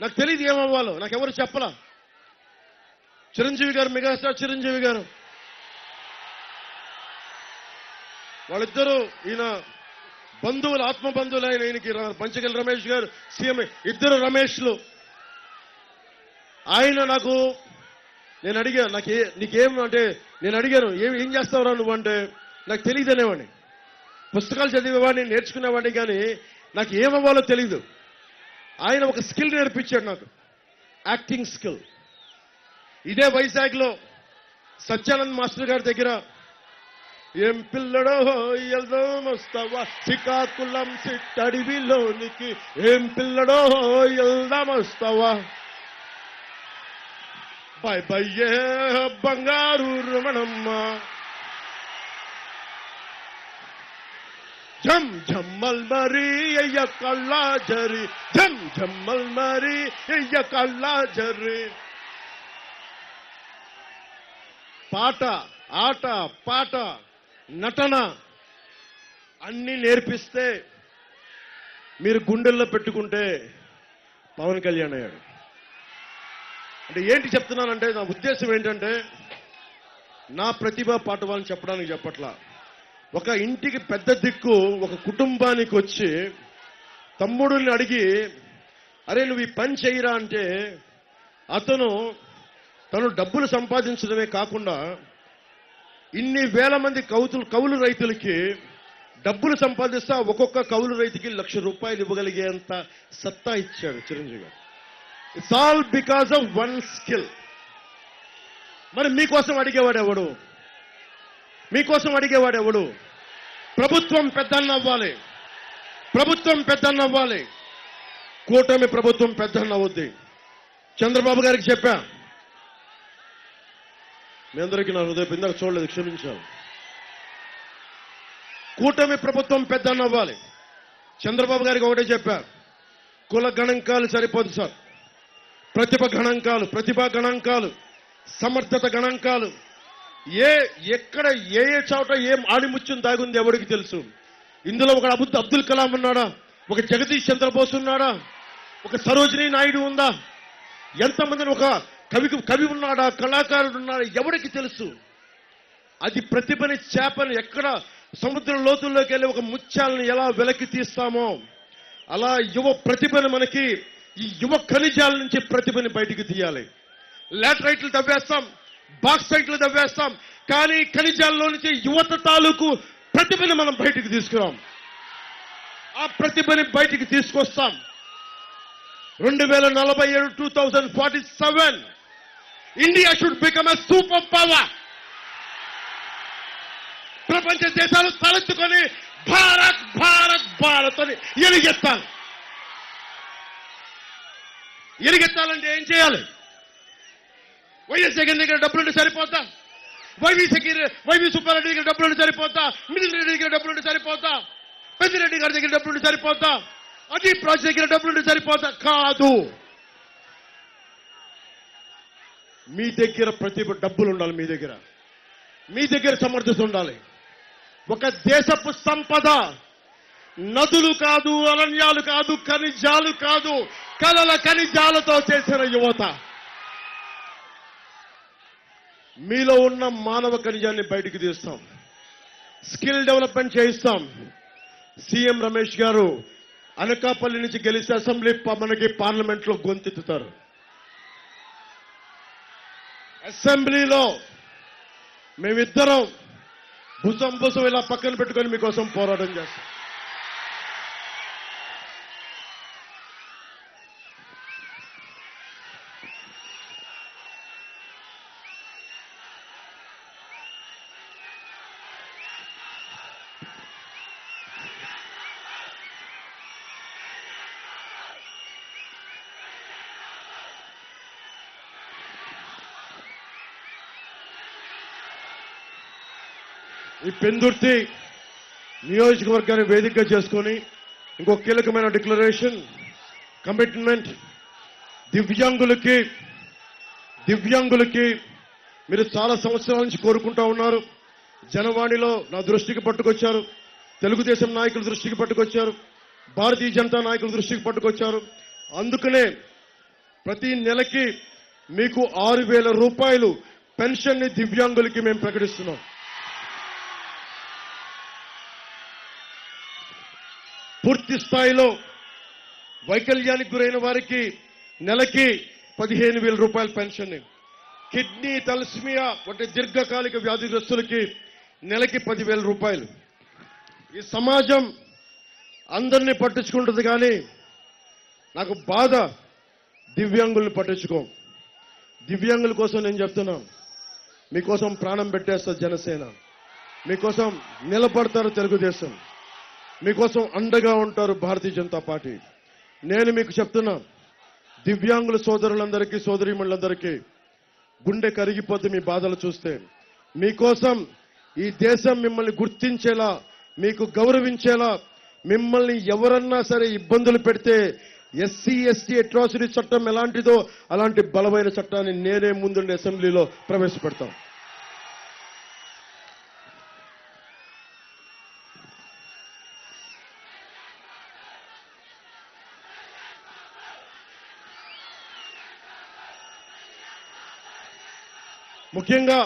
నాకు తెలియదు ఏమవ్వాలో. నాకు ఎవరు చెప్పలా? చిరంజీవి గారు మెగాస్టార్ చిరంజీవి గారు. వాళ్ళిద్దరూ ఈయన బంధువులు ఆత్మ బంధువులు ఆయన ఈయనకి పంచగల్ రమేష్ గారు సీఎం ఇద్దరు రమేష్లు. ఆయన నాకు నేను అడిగా నాకు ఏ నీకేం అంటే నేను అడిగాను ఏం ఏం చేస్తావురా నువ్వు అంటే నాకు తెలియదు అనేవాడిని పుస్తకాలు చదివేవాడిని నేర్చుకునేవాడిని కానీ నాకు ఏమవ్వాలో తెలియదు ఆయన ఒక స్కిల్ నేర్పించాడు నాకు. యాక్టింగ్ స్కిల్ ఇదే వైజాగ్లో సత్యానంద్ మాస్టర్ గారి దగ్గర ఏం పిల్లడో ఎల్దాం వస్తావా శ్రీకాకుళం సిట్టడివిలోనికి ఏం పిల్లడో ఎల్దాం వస్తావా బాయ్ బయ్యే బంగారు రమణమ్మ. జమ్ జమ్మల్ మరి అయ్య కళ్ళా జరి జమ్ జమ్మల్ మరి అయ్య కళ్ళా జరి పాట ఆట పాట నటన అన్ని నేర్పిస్తే మీరు గుండెల్లో పెట్టుకుంటే పవన్ కళ్యాణ్ అయ్యాడు. అంటే ఏంటి చెప్తున్నానంటే నా ఉద్దేశం ఏంటంటే నా ప్రతిభ పాఠవాలని చెప్పడానికి చెప్పట్లా. ఒక ఇంటికి పెద్ద దిక్కు ఒక కుటుంబానికి వచ్చి తమ్ముడుని అడిగి అరే నువ్వు ఈ పని చేయరా? అంటే అతను తను డబ్బులు సంపాదించడమే కాకుండా ఇన్ని వేల మంది కౌతులు కౌలు రైతులకి డబ్బులు సంపాదిస్తా ఒక్కొక్క కౌలు రైతుకి లక్ష రూపాయలు ఇవ్వగలిగేంత సత్తా ఇచ్చాడు Chiranjeevi garu. It's all because of one skill మరి మీకోసం అడిగేవాడు ఎవడు మీకోసం అడిగేవాడు ఎవడు ప్రభుత్వం పెద్దన్నవ్వాలి. ప్రభుత్వం పెద్దన్నవ్వాలి. కూటమి ప్రభుత్వం పెద్దన్నవద్ది చంద్రబాబు గారికి చెప్పా. మీ అందరికీ నా హృదయ ఇందాక చూడలేదు క్షమించాను. కూటమి ప్రభుత్వం పెద్దన్న అవ్వాలి చంద్రబాబు గారికి ఒకటే చెప్పా. కుల గణాంకాలు సరిపోదు సార్. ప్రతిభ గణాంకాలు ప్రతిభా గణాంకాలు సమర్థత గణాంకాలు. ఏ ఎక్కడ ఏ ఏ చోట ఏం ఆడిముత్యం దాగుంది ఎవరికి తెలుసు? ఇందులో ఒక అబుద్ అబ్దుల్ కలాం ఉన్నాడా? ఒక జగదీష్ చంద్రబోస్ ఉన్నాడా? ఒక సరోజినీ నాయుడు ఉందా? ఎంతమందిని ఒక కవి కవి ఉన్నాడా? కళాకారుడు ఉన్నాడా? ఎవరికి తెలుసు? అది ప్రతిభని చేపని ఎక్కడ సముద్రం లోతుల్లోకి వెళ్ళి ఒక ముత్యాలను ఎలా వెలకి తీస్తామో అలా యువ ప్రతిభను మనకి ఈ యువ ఖనిజాల నుంచి ప్రతిభని బయటికి తీయాలి. లాటరైట్లు తవ్వేస్తాం. బాక్సైట్లు దవ్వేస్తాం కానీ ఖనిజాల్లో నుంచి యువత తాలూకు ప్రతిభని మనం బయటికి తీసుకురాం. ఆ ప్రతిభని బయటికి తీసుకొస్తాం. రెండు వేల నలభై ఏడు two thousand forty seven India should become a super power. ప్రపంచ దేశాలు తలెత్తుకొని భారత్ భారత్ భారత్ అని ఎరిగెత్తాలి ఎరిగెత్తాలంటే ఏం చేయాలి? వైఎస్ జగన్ దగ్గర డబ్బులుంటే సరిపోతా. వైవి సెక్యూరి వైవి సుబ్బారెడ్డి దగ్గర డబ్బులుంటే సరిపోతా. మిథున్ రెడ్డి దగ్గర డబ్బులుంటే సరిపోతా. పెద్దిరెడ్డి గారి దగ్గర డబ్బులుంటే సరిపోతా. అజీత్ రాజు దగ్గర డబ్బులుంటే సరిపోతా. కాదు. మీ దగ్గర ప్రతి డబ్బులు ఉండాలి మీ దగ్గర. మీ దగ్గర సమర్థత ఉండాలి. ఒక దేశపు సంపద నదులు కాదు అరణ్యాలు కాదు ఖనిజాలు కాదు కలల ఖనిజాలతో చేసిన యువత. మీలో ఉన్న మానవ ఖనిజాన్ని బయటికి తీస్తాం. స్కిల్ డెవలప్మెంట్ చేయిస్తాం. సీఎం రమేష్ గారు అనకాపల్లి నుంచి గెలిచి అసెంబ్లీ మనకి పార్లమెంట్లో గొంతెత్తుతారు. అసెంబ్లీలో మేమిద్దరం భుజం భుజం ఇలా పక్కన పెట్టుకొని మీకోసం పోరాటం చేస్తాం. ఈ పెందుర్తి నియోజకవర్గాన్ని వేదికగా చేసుకొని ఇంకో కీలకమైన డిక్లరేషన్ కమిట్మెంట్ దివ్యాంగులకి దివ్యాంగులకి మీరు చాలా సంవత్సరాల నుంచి కోరుకుంటా ఉన్నారు. జనవాణిలో నా దృష్టికి పట్టుకొచ్చారు. తెలుగుదేశం నాయకుల దృష్టికి పట్టుకొచ్చారు. భారతీయ జనతా నాయకుల దృష్టికి పట్టుకొచ్చారు. అందుకనే ప్రతి నెలకి మీకు ఆరు వేల రూపాయలు పెన్షన్ని దివ్యాంగులకి మేము ప్రకటిస్తున్నాం. పూర్తి స్థాయిలో వైకల్యానికి గురైన వారికి నెలకి పదిహేను వేల రూపాయల పెన్షన్. కిడ్నీ తలస్మియా వంటి దీర్ఘకాలిక వ్యాధిగ్రస్తులకి నెలకి పదివేల రూపాయలు. ఈ సమాజం అందరినీ పట్టించుకుంటుంది కానీ నాకు బాధ దివ్యాంగుల్ని పట్టించుకోం. దివ్యాంగుల కోసం నేను చెప్తున్నా. మీకోసం ప్రాణం పెట్టేస్తారు జనసేన. మీకోసం నిలబడతారు తెలుగుదేశం. మీకోసం అండగా ఉంటారు భారతీయ జనతా పార్టీ. నేను మీకు చెప్తున్నా దివ్యాంగుల సోదరులందరికీ సోదరీమణులందరికీ గుండె కరిగిపోతే మీ బాధలు చూస్తే. మీకోసం ఈ దేశం మిమ్మల్ని గుర్తించేలా మీకు గౌరవించేలా మిమ్మల్ని ఎవరన్నా సరే ఇబ్బందులు పెడితే ఎస్సీ ఎస్టీ అట్రాసిటీ చట్టం ఎలాంటిదో అలాంటి బలమైన చట్టాన్ని నేనే ముందుండి అసెంబ్లీలో ప్రవేశపెడతాం. ముఖ్యంగా